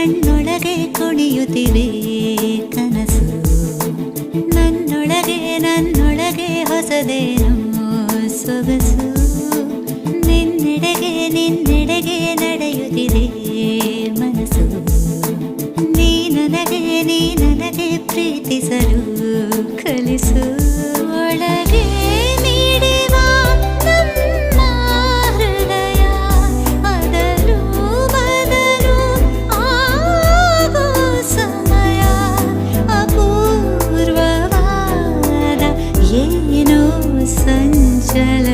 ಕಣ್ಣೊಳಗೆ ಕುಣಿಯುತ್ತಿವೆ ಕನಸು. ನನ್ನೊಳಗೆ ನನ್ನೊಳಗೆ ಹೊಸದೇನೋ ಸೊಗಸು. ನಿನ್ನೆಡೆಗೆ ನಿನ್ನೆಡೆಗೆ ನಡೆಯುತ್ತಿದೆ ಮನಸ್ಸು ನೀ ನನಗೆ ನೀ ನನಗೆ ಪ್ರೀತಿಸಲು ಕಲಿಸು. संचल